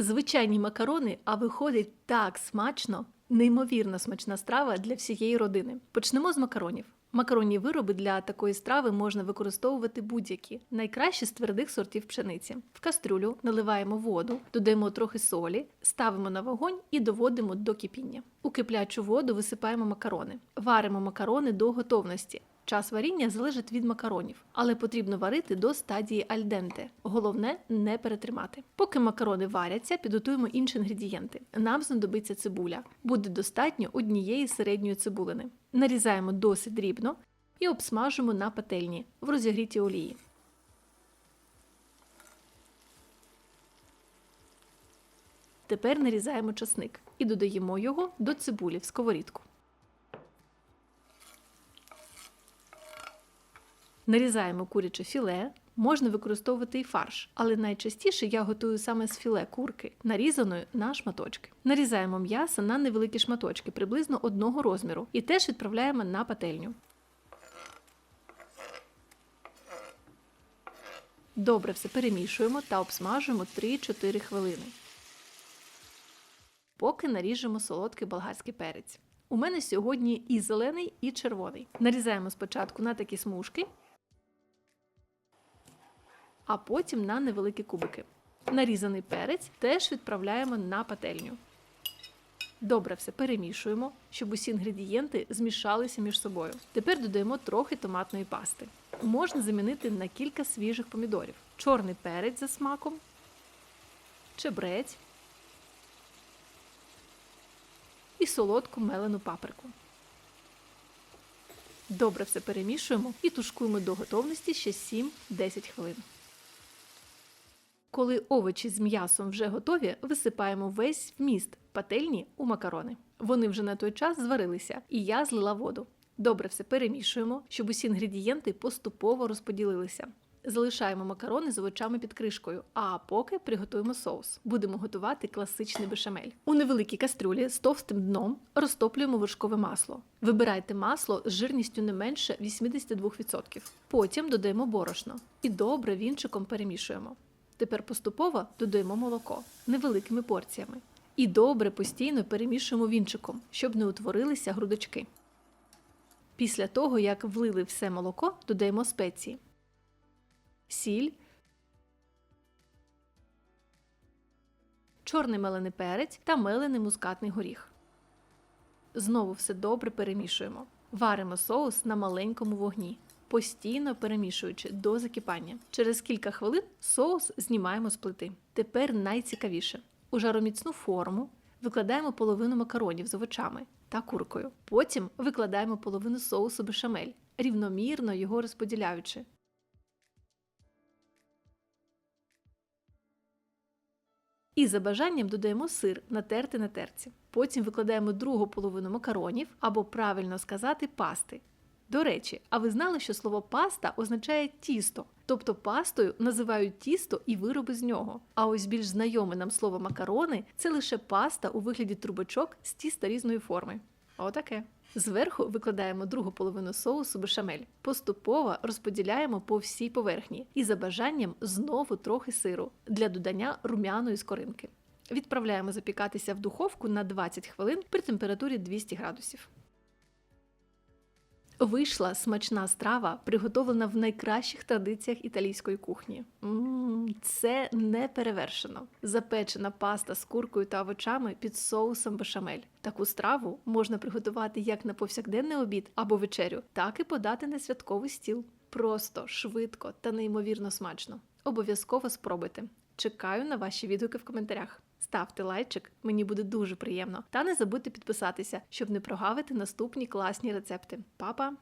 Звичайні макарони, а виходить так смачно, неймовірно смачна страва для всієї родини. Почнемо з макаронів. Макаронні вироби для такої страви можна використовувати будь-які, найкраще з твердих сортів пшениці. В кастрюлю наливаємо воду, додаємо трохи солі, ставимо на вогонь і доводимо до кипіння. У киплячу воду висипаємо макарони. Варимо макарони до готовності. Час варіння залежить від макаронів, але потрібно варити до стадії альденте. Головне не перетримати. Поки макарони варяться, підготуємо інші інгредієнти. Нам знадобиться цибуля. Буде достатньо однієї середньої цибулини. Нарізаємо досить дрібно і обсмажимо на пательні в розігрітій олії. Тепер нарізаємо часник і додаємо його до цибулі в сковорідку. Нарізаємо куряче філе, можна використовувати і фарш, але найчастіше я готую саме з філе курки, нарізаної на шматочки. Нарізаємо м'ясо на невеликі шматочки, приблизно одного розміру, і теж відправляємо на пательню. Добре все перемішуємо та обсмажуємо 3-4 хвилини. Поки наріжемо солодкий болгарський перець. У мене сьогодні і зелений, і червоний. Нарізаємо спочатку на такі смужки, а потім на невеликі кубики. Нарізаний перець теж відправляємо на пательню. Добре все перемішуємо, щоб усі інгредієнти змішалися між собою. Тепер додаємо трохи томатної пасти. Можна замінити на кілька свіжих помідорів: чорний перець за смаком, чебрець і солодку мелену паприку. Добре все перемішуємо і тушкуємо до готовності ще 7-10 хвилин. Коли овочі з м'ясом вже готові, висипаємо весь вміст пательні у макарони. Вони вже на той час зварилися, і я злила воду. Добре все перемішуємо, щоб усі інгредієнти поступово розподілилися. Залишаємо макарони з овочами під кришкою, а поки приготуємо соус. Будемо готувати класичний бешамель. У невеликій кастрюлі з товстим дном розтоплюємо вершкове масло. Вибирайте масло з жирністю не менше 82%. Потім додаємо борошно і добре вінчиком перемішуємо. Тепер поступово додаємо молоко невеликими порціями. І добре постійно перемішуємо вінчиком, щоб не утворилися грудочки. Після того, як влили все молоко, додаємо спеції. Сіль, чорний мелений перець та мелений мускатний горіх. Знову все добре перемішуємо. Варимо соус на маленькому вогні, постійно перемішуючи до закипання. Через кілька хвилин соус знімаємо з плити. Тепер найцікавіше: у жароміцну форму викладаємо половину макаронів з овочами та куркою. Потім викладаємо половину соусу бешамель, рівномірно його розподіляючи. І за бажанням додаємо сир, натертий на терці. Потім викладаємо другу половину макаронів або правильно сказати пасти. До речі, а ви знали, що слово паста означає тісто, тобто пастою називають тісто і вироби з нього. А ось більш знайоме нам слово макарони це лише паста у вигляді трубочок з тіста різної форми. Отаке. Зверху викладаємо другу половину соусу бешамель. Поступово розподіляємо по всій поверхні і за бажанням знову трохи сиру для додання рум'яної скоринки. Відправляємо запікатися в духовку на 20 хвилин при температурі 200 градусів. Вийшла смачна страва, приготовлена в найкращих традиціях італійської кухні. Мм, це не перевершено. Запечена паста з куркою та овочами під соусом бешамель. Таку страву можна приготувати як на повсякденний обід або вечерю, так і подати на святковий стіл. Просто, швидко та неймовірно смачно. Обов'язково спробуйте. Чекаю на ваші відгуки в коментарях. Ставте лайчик, мені буде дуже приємно. Та не забудьте підписатися, щоб не прогавити наступні класні рецепти. Па-па!